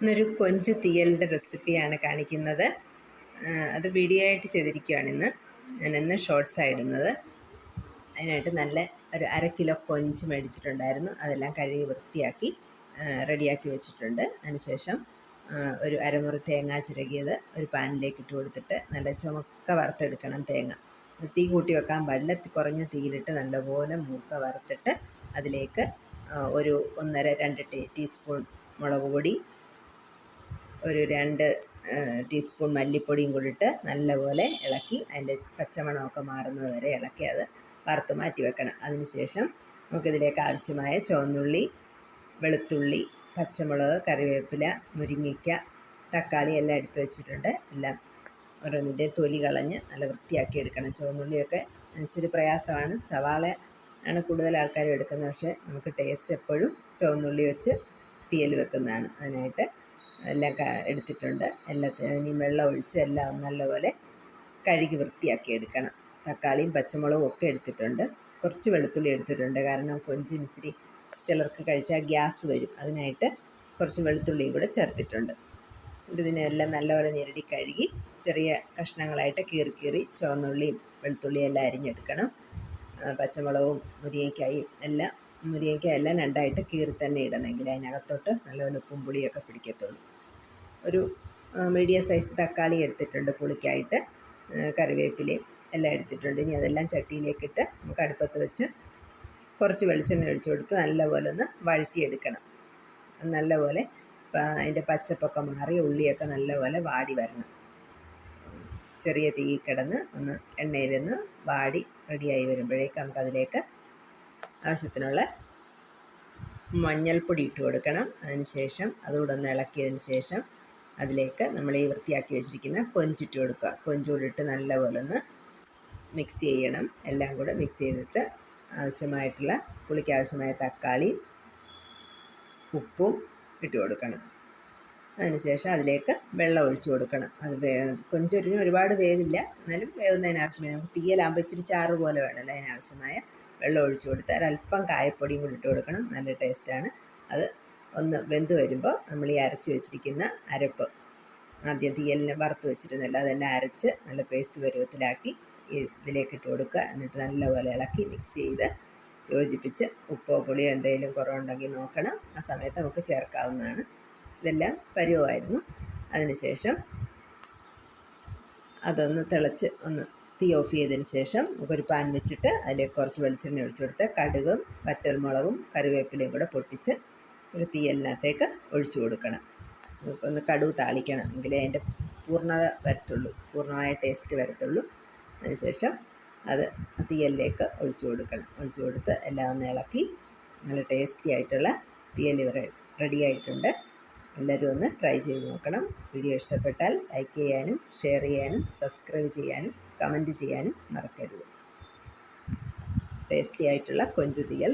ഇന്നൊരു കൊഞ്ച് തീയലിന്റെ റെസിപ്പിയാണ് കാണിക്കുന്നത്. അത് വീഡിയോ ആയിട്ട് ചെയ്തിരിക്കുകയാണ് ഇന്ന്. ഞാൻ ഇന്ന് ഷോർട്സാണ് ഇടുന്നത്. അതിനായിട്ട് നല്ല ഒരു അര കിലോ കൊഞ്ച് മേടിച്ചിട്ടുണ്ടായിരുന്നു. അതെല്ലാം കഴുകി വൃത്തിയാക്കി റെഡിയാക്കി വെച്ചിട്ടുണ്ട്. അതിനുശേഷം ഒരു അരമുറി തേങ്ങ ചിരകിയത് ഒരു പാനിലേക്ക് ഇട്ട് കൊടുത്തിട്ട് നല്ല ചുമക്ക വറുത്തെടുക്കണം തേങ്ങ. തീ കൂട്ടി വെക്കാൻ പാടില്ല. കുറഞ്ഞ തീയിലിട്ട് നല്ലപോലെ മൂക്ക വറുത്തിട്ട് അതിലേക്ക് ഒരു ഒന്നര രണ്ട് ടീ ടീസ്പൂൺ മുളക് പൊടി ഒരു രണ്ട് ടീസ്പൂൺ മല്ലിപ്പൊടിയും കൂടി ഇട്ട് നല്ലപോലെ ഇളക്കി അതിന്റെ പച്ചമണമൊക്കെ മാറുന്നത് വരെ ഇളക്കി അത് വറുത്ത് മാറ്റി വെക്കണം. അതിനുശേഷം നമുക്കിതിലേക്ക് ആവശ്യമായ ചുവന്നുള്ളി വെളുത്തുള്ളി പച്ചമുളക് കറിവേപ്പില മുരിങ്ങയ്ക്ക തക്കാളി എല്ലാം എടുത്തു വെച്ചിട്ടുണ്ട്. എല്ലാം ഓരോന്നിന്റെ തൊലി കളഞ്ഞ് നല്ല വൃത്തിയാക്കി എടുക്കണം. ചുവന്നുള്ളിയൊക്കെ ഇച്ചിരി പ്രയാസമാണ്. സവാള ആണ് കൂടുതൽ ആൾക്കാരും എടുക്കുന്നത്. പക്ഷേ നമുക്ക് ടേസ്റ്റ് എപ്പോഴും ചുവന്നുള്ളി വെച്ച് തീയൽ വെക്കുന്നതാണ്. അതിനായിട്ട് എല്ലാം എടുത്തിട്ടുണ്ട്. എല്ലാത്തിനും വെള്ളം ഒഴിച്ച് എല്ലാം നല്ലപോലെ കഴുകി വൃത്തിയാക്കി എടുക്കണം. തക്കാളിയും പച്ചമുളകും ഒക്കെ എടുത്തിട്ടുണ്ട്. കുറച്ച് വെളുത്തുള്ളി എടുത്തിട്ടുണ്ട്. കാരണം കൊഞ്ചിന് ഇച്ചിരി ചിലർക്ക് കഴിച്ചാൽ ഗ്യാസ് വരും. അതിനായിട്ട് കുറച്ച് വെളുത്തുള്ളിയും കൂടെ ചേർത്തിട്ടുണ്ട്. ഇതിനെല്ലാം നല്ലപോലെ ഞെരടി കഴുകി ചെറിയ കഷ്ണങ്ങളായിട്ട് കീറി കീറി ചുവന്നുള്ളിയും വെളുത്തുള്ളിയും എല്ലാം അരിഞ്ഞെടുക്കണം. പച്ചമുളകും മുരിങ്ങയ്ക്കായും എല്ലാം മുരിങ്ങയ്ക്ക എല്ലാം രണ്ടായിട്ട് കീറി തന്നെ ഇടണമെങ്കിൽ അതിനകത്തോട്ട് നല്ലപോലെ ഉപ്പും പുളിയൊക്കെ പിടിക്കത്തുള്ളൂ. ഒരു മീഡിയം സൈസ് തക്കാളി എടുത്തിട്ടുണ്ട് പുളിക്കായിട്ട് കറിവേപ്പിലയും എല്ലാം എടുത്തിട്ടുണ്ട്. ഇനി അതെല്ലാം ചട്ടിയിലേക്കിട്ട് നമുക്ക് അടുപ്പത്ത് വെച്ച് കുറച്ച് വെളിച്ചെണ്ണ ഒഴിച്ചു കൊടുത്ത് നല്ലപോലെ ഒന്ന് വഴറ്റിയെടുക്കണം. നല്ലപോലെ അതിന്റെ പച്ചപ്പൊക്കെ മാറി ഉള്ളിയൊക്കെ നല്ലപോലെ വാടി വരണം. ചെറിയ തീ കിടന്ന് ഒന്ന് എണ്ണയിലൊന്ന് വാടി റെഡിയായി വരുമ്പോഴേക്ക് നമുക്കതിലേക്ക് ആവശ്യത്തിനുള്ള മഞ്ഞൾപ്പൊടി ഇട്ട് കൊടുക്കണം. അതിനുശേഷം അതുകൂടെ ഒന്ന് ഇളക്കിയതിന് ശേഷം അതിലേക്ക് നമ്മൾ ഈ വൃത്തിയാക്കി വെച്ചിരിക്കുന്ന കൊഞ്ചിട്ട് കൊടുക്കുക. കൊഞ്ചുകൂടി ഇട്ട് നല്ലപോലെ ഒന്ന് മിക്സ് ചെയ്യണം. എല്ലാം കൂടെ മിക്സ് ചെയ്തിട്ട് ആവശ്യമായിട്ടുള്ള പുളിക്ക് ആവശ്യമായ തക്കാളി ഉപ്പും ഇട്ട് കൊടുക്കണം. അതിനുശേഷം അതിലേക്ക് വെള്ളം ഒഴിച്ചു കൊടുക്കണം. അത് വേ ഒരുപാട് വേവില്ല. എന്നാലും വേവുന്നതിനാവശ്യമായ നമുക്ക് തീയലാകുമ്പോൾ ഇച്ചിരി ചാറ് പോലെ വേണമല്ലോ അതിനാവശ്യമായ വെള്ളം ഒഴിച്ചു കൊടുത്ത് ഒരല്പം കായപ്പൊടിയും കൂടി ഇട്ട് കൊടുക്കണം. നല്ല ടേസ്റ്റാണ് അത് ഒന്ന് വെന്ത് വരുമ്പോൾ നമ്മൾ ഈ അരച്ച് വെച്ചിരിക്കുന്ന അരപ്പ് ആദ്യം തീയലിനെ വറുത്ത് വെച്ചിരുന്നല്ലോ അതെല്ലാം അരച്ച് നല്ല പേസ്റ്റ് പരുവത്തിലാക്കി ഇതിലേക്ക് ഇട്ട് കൊടുക്കുക. എന്നിട്ട് നല്ലപോലെ ഇളക്കി മിക്സ് ചെയ്ത് യോജിപ്പിച്ച് ഉപ്പോ പുളിയോ എന്തെങ്കിലും കുറവുണ്ടെങ്കിൽ നോക്കണം. ആ സമയത്ത് നമുക്ക് ചേർക്കാവുന്നതാണ്. ഇതെല്ലാം പരുവമായിരുന്നു അതിനുശേഷം അതൊന്ന് തിളച്ച് ഒന്ന് തീ ഓഫ് ചെയ്തതിന് ശേഷം ഒരു പാൻ വെച്ചിട്ട് അതിലേക്ക് കുറച്ച് വെളിച്ചെണ്ണ ഒഴിച്ചു കൊടുത്ത് കടുകും വറ്റൽമുളകും കറിവേപ്പിലയും കൂടെ പൊട്ടിച്ച് ഒരു തീയലിനകത്തേക്ക് ഒഴിച്ചു കൊടുക്കണം. ഒന്ന് കടുവ് താളിക്കണം എങ്കിലേ അതിന്റെ പൂർണത വരത്തുള്ളൂ. പൂർണമായ ടേസ്റ്റ് വരത്തുള്ളൂ. അതിനുശേഷം അത് തീയലിലേക്ക് ഒഴിച്ചു കൊടുക്കണം. ഒഴിച്ചു കൊടുത്ത് എല്ലാം ഒന്ന് ഇളക്കി നല്ല ടേസ്റ്റി ആയിട്ടുള്ള തീയൽ റെഡി ആയിട്ടുണ്ട്. എല്ലാവരും ഒന്ന് ട്രൈ ചെയ്ത് നോക്കണം. വീഡിയോ ഇഷ്ടപ്പെട്ടാൽ ലൈക്ക് ചെയ്യാനും ഷെയർ ചെയ്യാനും സബ്സ്ക്രൈബ് ചെയ്യാനും കമന്റ് ചെയ്യാനും മറക്കരുത്. ടേസ്റ്റി ആയിട്ടുള്ള കൊഞ്ചു തീയൽ